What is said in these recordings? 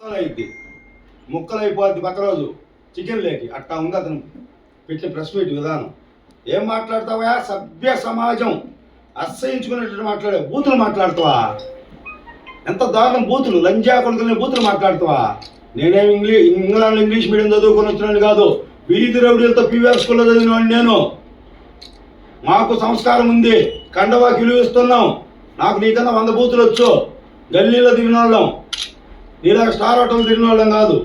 ముక్కలైద్ది. ముక్కలైపోద్ది పక్క రోజు చికెన్ లేకి. అట్టా ఉంది అతను. పెట్టిన ప్రెస్ మీట్ విధానం. ఏం మాట్లాడతావా సభ్య సమాజం. అసహించుకునేటట్టు మాట్లాడే బూతులు మాట్లాడతావా? ఎంత దారుణం బూతులు. లంజా కొడుకునే బూతులు మాట్లాడతావా? నేనేం ఇంగ్లీష్ ఇంగ్లాండ్ ఇంగ్లీష్ మీడియం చదువుకొని వచ్చినాను కాదు. వీధి రౌడీలతో పీవీఆర్ స్కూల్లో చదివినవాడిని నేను. మాకు సంస్కారం ఉంది. కండవాకి కిలువిస్తున్నాం నాకు నీకన్నా వంద బూతులు వచ్చు. గల్లీలో దిగిన వాళ్ళం నీలాగా స్టార్ హోటల్ తిరిగిన వాళ్ళం కాదు.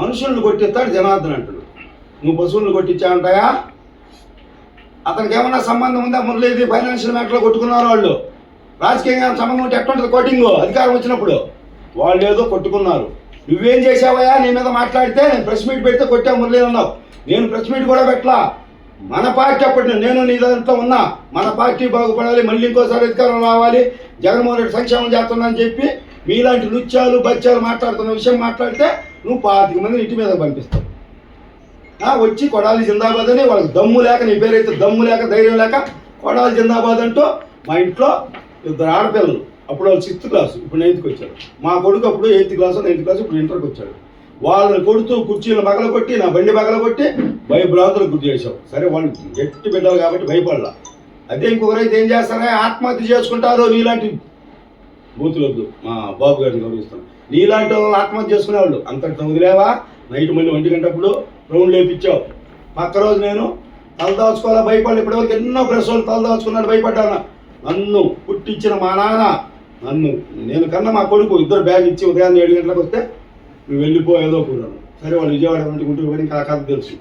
మనుషులను కొట్టిస్తాడు జనార్దన్ అంటాడు నువ్వు పశువులను కొట్టించావంటాయా? అతనికి ఏమన్నా సంబంధం ఉందా? మురళీది ఫైనాన్షియల్ మ్యాటర్లో కొట్టుకున్నారు వాళ్ళు. రాజకీయంగా సంబంధం ఉంటే ఎట్లుంటుంది కోటింగ్ అధికారం వచ్చినప్పుడు. వాళ్ళు ఏదో కొట్టుకున్నారు. నువ్వేం చేసావయ్యా నీ మీద మాట్లాడితే నేను ప్రెస్ మీట్ పెడితే కొట్టా మురళీ అన్నావు? నేను ప్రెస్ మీట్ కూడా పెట్టలా. మన పార్టీ అప్పటి నేను నీ దాంట్లో ఉన్నా. మన పార్టీ బాగుపడాలి మళ్ళీ ఇంకోసారి అధికారం రావాలి. జగన్మోహన్ రెడ్డి సంక్షేమం చేస్తున్నా అని చెప్పి మీలాంటి నృత్యాలు బచ్చాలు మాట్లాడుతున్న విషయం మాట్లాడితే నువ్వు పాతిక మందిని ఇంటి మీద పంపిస్తావు. వచ్చి కొడాలి జిందాబాద్ అని వాళ్ళకి దమ్ము లేక నీ పేరైతే దమ్ము లేక ధైర్యం లేక కొడాలి జిందాబాద్ అంటూ మా ఇంట్లో ఇద్దరు ఆడపిల్లలు. అప్పుడు వాళ్ళు సిక్స్త్ క్లాస్ ఇప్పుడు నైన్త్కి వచ్చాడు మా కొడుకు అప్పుడు ఎయిత్ క్లాస్ నైన్త్ క్లాస్ ఇప్పుడు ఇంటర్కి వచ్చాడు. వాళ్ళని కొడుతూ కుర్చీలు పగల కొట్టి నా బండి పగల కొట్టి భయభ్రాంతులకు గుర్తు చేశాం. సరే వాళ్ళు గట్టి బిడ్డలు కాబట్టి భయపడలా. అదే ఇంకొకరైతే ఏం చేస్తారా? ఆత్మహత్య చేసుకుంటారు నీలాంటి బూతులొద్దు. మా బాబు గారిని గౌరవిస్తాం. నీలాంటి వాళ్ళు ఆత్మహత్య చేసుకునేవాళ్ళు. అంతటితో వదిలేవా? నైట్ మళ్ళీ ఒంటి గంటప్పుడు రౌండ్ లేపించావు పక్క రోజు నేను తలదాచుకోవాలా భయపడి ఇప్పటివరకు ఎన్నో ప్రశ్నలు తలదాచుకున్నాడు భయపడ్డాను? నన్ను పుట్టించిన మా నాన్న. నన్ను నేను కన్నా మా కొడుకు ఇద్దరు బ్యాగ్ ఇచ్చి ఉదయాన్నే ఏడు గంటలకు వస్తే నువ్వు వెళ్ళిపో ఏదో కూడాను. సరే వాళ్ళు విజయవాడ నుండి గుంటూరు పోయి ఇంకా కథ తెలుసు.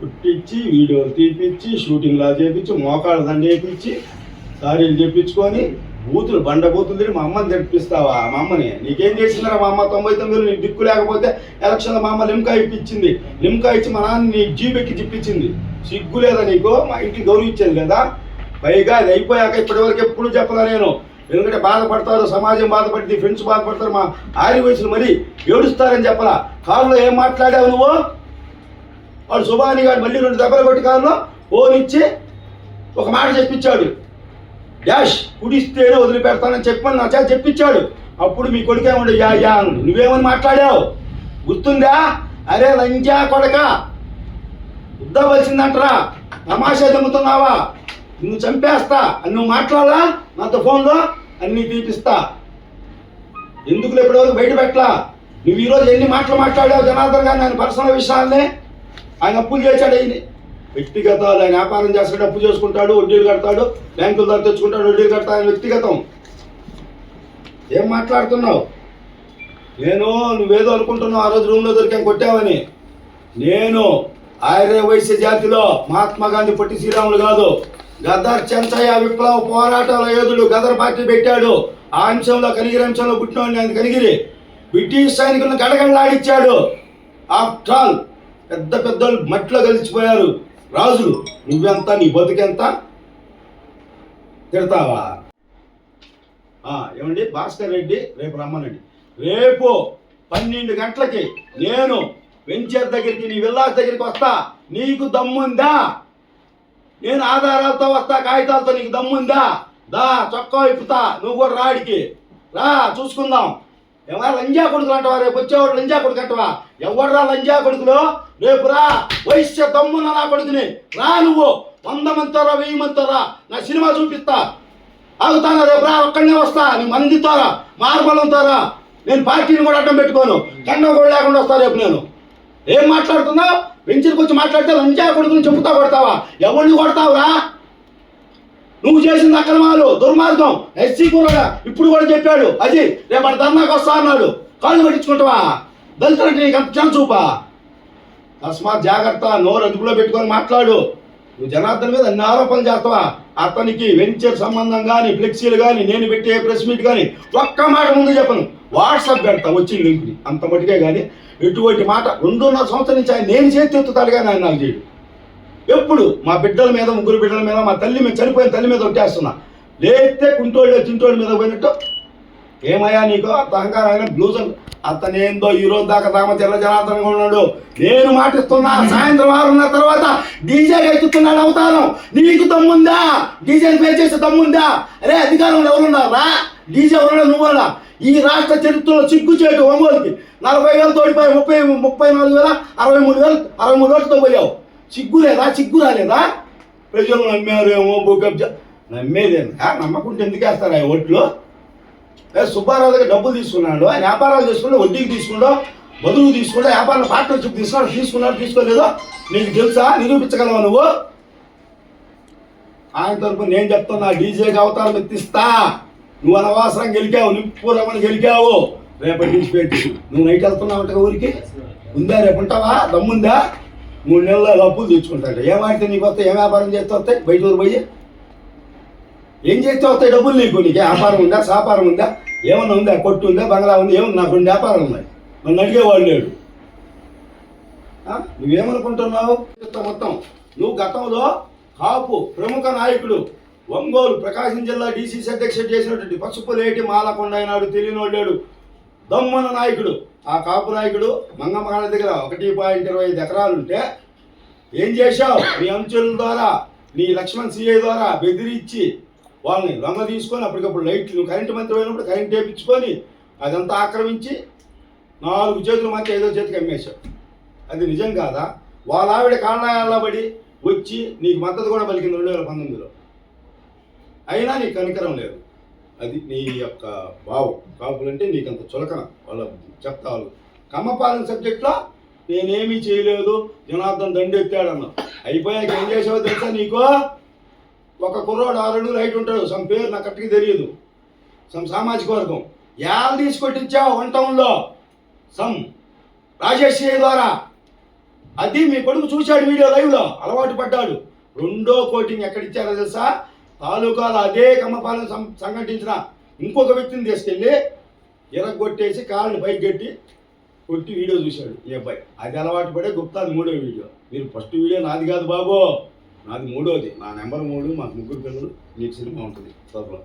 కుట్టించి వీడియోలు తీపిచ్చి షూటింగ్ లా చేపించి మోకాళ్ళ దండ చేపించి సారీలు చేపించుకొని బూతులు బండ బూతులు తిరిగి మా అమ్మని తెప్పిస్తావా? మా అమ్మని? నీకేం చేసిందిరా మా అమ్మ? తొంభై తొమ్మిదిలో నీకు దిక్కు లేకపోతే ఎలక్షన్లో మా అమ్మ లిమ్కా ఇప్పించింది. లిమ్కా ఇచ్చి మా నాన్న నీ జీబెక్కి చిప్పించింది సిగ్గు లేదా నీకు? మా ఇంటికి గౌరవించేది కదా? పైగా అది అయిపోయాక ఇప్పటివరకు ఎప్పుడు చెప్పదా నేను. ఎందుకంటే బాధపడతారు సమాజం బాధపడింది ఫ్రెండ్స్ బాధపడతారు మా ఆరి వయసులు మరి ఏడుస్తారని చెప్పలా? కారులో ఏం మాట్లాడావు నువ్వు? వాడు సుభాని గారు మళ్ళీ రెండు దెబ్బలు కొట్టి కారులో ఫోన్ ఇచ్చి ఒక మాట చెప్పించాడు. డాష్ కుడిస్తేనే వదిలిపెడతానని చెప్పని నా చేత చెప్పించాడు. అప్పుడు మీ కొడుకు ఏమండి యా యా అన్నాడు. నువ్వేమని మాట్లాడావు? గుర్తుందా? అరే లంజా కొడక. ఉద్దవలసిందంటరా? తమాషా దమ్ముతున్నావా నువ్వు చంపేస్తా. అని నువ్వు మాట్లాడా నాతో ఫోన్లో? అన్నీ తీపిస్తా ఎందుకు ఇప్పటివరకు బయట పెట్టలా? నువ్వు ఈరోజు ఎన్ని మాటలు మాట్లాడావు? జనార్దన్ గారు నేను పర్సనల్ విషయాల్ని ఆయన అప్పులు చేశాడు వ్యక్తిగత ఆయన వ్యాపారం చేస్తాడు అప్పు చేసుకుంటాడు వడ్డీలు కడతాడు బ్యాంకుల దగ్గర తెచ్చుకుంటాడు వడ్డీలు కడతా ఆయన వ్యక్తిగతం. ఏం మాట్లాడుతున్నావు? నేను నువ్వేదో అనుకుంటున్నావు ఆ రోజు రూమ్లో దొరికాం కొట్టావని. నేను ఆర్య వైశ్య జాతిలో మహాత్మా గాంధీ పొట్టి శ్రీరాములు కాదు. గదర్ చెంచయ్య విప్లవ పోరాటాల యోధుడు గదర్ పార్టీ పెట్టాడు. ఆ అంశంలో కనిగిరి అంశంలో పుట్టినవాడిని ఆయన కనిగిరి. బ్రిటిష్ సైనికులను గడగడలాడిచ్చాడు. ఆఫ్టర్ ఆల్ పెద్ద పెద్దోళ్ళు మట్టిలో కలిసిపోయారు. రాజులు నువ్వెంత నీ బతుకెంత? తిడతావా? ఏమండి? భాస్కర్ రెడ్డి రేపు రమ్మనండి. రేపు పన్నెండు గంటలకి నేను వెంచర్ దగ్గరికి నీ విల్లాస్ దగ్గరికి వస్తా. నీకు దమ్ముందా? నేను ఆధారాలతో వస్తా కాగితాలతో నీకు దమ్ముందా? దా చొక్కా ఇప్పుతా నువ్వు కూడా రాడికి రా చూసుకుందాం. ఏమన్నా లంజా కొడుకులు అంటవా? రేపు వచ్చేవాడు లంజా కొడుకు అంటవా? ఎవడరా లంజా కొడుకులు? రేపు రా వైశ్య దమ్మున నా కొడుకుని. రా నువ్వు. వంద మంతరా రా వెయ్యి మంతరా రా. నా సినిమా చూపిస్తా. ఆగుతాను? రేపు రా ఒక్కడనే వస్తా. నీ మందితో రా మార్బలంతో రా. నేను పార్టీని కూడా అడ్డం పెట్టుకోను. కండ కూడా లేకుండా వస్తా రేపు నేను. ఏం మాట్లాడుతున్నావు? వెంచర్కి వచ్చి మాట్లాడితే లంచా కొడుకుని చెబుతా కొడతావా? ఎవరిని కొడతావురా? నువ్వు చేసిన అక్రమాలు దుర్మార్గం. ఎస్సీ కూడా ఇప్పుడు కూడా చెప్పాడు అది రేపటి ధర్నాకు వస్తా అన్నాడు. కాళ్ళు పట్టించుకుంటావా దళితులంటే నీకు అంత ఛాన్స్ చూపా. తస్మాత్ జాగ్రత్త నోరు అదుపులో పెట్టుకొని మాట్లాడు. నువ్వు జనార్దన్ మీద అన్ని ఆరోపణలు చేస్తావా? అతనికి వెంచర్ సంబంధం కానీ ఫ్లెక్సీలు కానీ నేను పెట్టే ప్రెస్ మీట్ కానీ ఒక్క మాట ముందు చెప్పను. వాట్సాప్ పెడతా వచ్చి లింక్ని. అంత మటుకే కానీ ఎటువంటి మాట రెండున్నర సంవత్సరం నుంచి ఆయన నేను చేతి ఎత్తుతాడు కానీ ఆయన నాకు చేయడు. ఎప్పుడు మా బిడ్డల మీద ముగ్గురు బిడ్డల మీద మా తల్లి మీద చనిపోయిన తల్లి మీద ఒట్టేస్తున్నా. లేస్తే కుంటోళ్ళు చింటోళ్ళ మీద పోయినట్టు. ఏమయ్యా నీకు? అంత అహంకారం అయినా బ్లూజ్ అతనేందో ఈ రోజు దాకా రామచంద్ర జనార్దన్ ఉన్నాడు. నేను మాటిస్తున్నా సాయంత్రం ఆరున్న తర్వాత డీజే ఎత్తుతున్నాడు అవుతాను నీకు దమ్ముందా? డీజే పే చేసే దమ్ముందా? అరే అధికారంలో ఎవరున్నారా? డీజే ఎవరున్నా నువ్వలా ఈ రాష్ట్ర చరిత్రలో సిగ్గు చేయటు ఒంగోలుకి. నలభై వేలు తోడిపోయి ముప్పై ముప్పై నాలుగు వేల అరవై మూడు వేలు అరవై మూడు వేలతో పోయావు. చిగ్గు లేదా? చిగ్గు రాలేదా? ప్రజలు నమ్మారేమో భూకబ్జా నమ్మేదేనా నమ్మకుంటే ఎందుకు వేస్తారు ఆ ఓట్లు? సుబ్బారావు దగ్గర డబ్బులు తీసుకున్నాడు ఆయన వ్యాపారాలు చేసుకుంటే వడ్డీకి తీసుకుంటో బదులు తీసుకుంటా వ్యాపారం పార్ట్నర్షిప్ తీసుకున్నాడు తీసుకున్నాడు తీసుకోలేదో. నీకు తెలుసా? నిరూపించగలవా నువ్వు? ఆయన తరపు నేను చెప్తున్నా డీజేకి అవతారం ఎత్తిస్తా నువ్వు అనవసరం గెలికావు నింపురమని గెలికావు. రేపటి నుంచి పెట్టి నువ్వు నైట్ వెళ్తున్నావు ఊరికి? ఉందా? రేపు ఉంటావా? దమ్ముందా? మూడు నెలల అప్పులు తెచ్చుకుంటాడు. ఏమాడితే నీకు వస్తాయి? ఏం వ్యాపారం చేస్తే వస్తాయి? బయట ఊరు పోయి? ఏం చేస్తే వస్తాయి డబ్బులు నీకు? నీకు వ్యాపారం ఉందా? సాపారం ఉందా? ఏమన్నా ఉందా? కొట్టు ఉందా? బంగ్లా ఉంది? ఏమన్నా? నాకు రెండు వ్యాపారం ఉన్నాయి. నన్ను అడిగేవాడు లేడు. నువ్వేమనుకుంటున్నావు? మొత్తం. నువ్వు గతంలో కాపు ప్రముఖ నాయకుడు ఒంగోలు ప్రకాశం జిల్లా డీసీసీ అధ్యక్షుడు చేసినటువంటి పసుపులేటి మాలకొండ అయినాడు తెలియని లేడు. దమ్మన నాయకుడు. ఆ కాపు నాయకుడు మంగమ్మగారి దగ్గర ఒకటి పాయింట్ ఇరవై ఐదు ఎకరాలు ఉంటే ఏం చేశావు? నీ అంచుల ద్వారా నీ లక్ష్మణ్ సిఐ ద్వారా బెదిరించి వాళ్ళని లొంగ తీసుకొని అప్పటికప్పుడు లైట్లు నువ్వు కరెంటు మంత్రి అయినప్పుడు కరెంట్ వేయించుకొని అదంతా ఆక్రమించి నాలుగు చేతుల మధ్య ఐదో చేతికి అమ్మేశావు. అది నిజం కాదా? వాళ్ళ ఆవిడ కారణాల పడి వచ్చి నీకు మద్దతు కూడా పలికింది రెండు వేల పంతొమ్మిదిలో. అయినా నీకు కనికరం లేదు. అది నీ యొక్క భావం. కాపులంటే నీకు అంత చులకన వాళ్ళ చెప్తా వాళ్ళు కమ్మపాలన సబ్జెక్ట్లో నేనేమీ చేయలేదు జనార్దన్ దండెత్తాడన్నా. అయిపోయాక ఏం చేసావో తెలుసా నీకు? ఒక కుర్రోడు ఆరు రైట్ ఉంటాడు సమ్ పేరు నాకు కరెక్ట్గా తెలియదు. సమ్ సామాజిక వర్గం. యాలు తీసుకొట్టించావు వన్ టౌన్లో సమ్ రాజేశ్వరి ద్వారా. అది మీ కొడుకు చూశాడు వీడియో లైవ్లో అలవాటు పడ్డాడు. రెండో కోటింగ్ ఎక్కడిచ్చారో తెలుసా? తాలూకాలో అదే కమ్మపాలెం సంఘటించిన ఇంకొక వ్యక్తిని తీసుకెళ్ళి ఎరగొట్టేసి కాళ్ళని పైకి కట్టి కొట్టి వీడియో చూశాడు ఈ అబ్బాయి. అది అలవాటు పడే గుప్తాది మూడో వీడియో. మీరు ఫస్ట్ వీడియో నాది కాదు బాబు. నాది మూడోది. నా నెంబర్ మూడు మాకు ముగ్గురు పిల్లలు మీకు సినిమా ఉంటుంది. త్వరలో.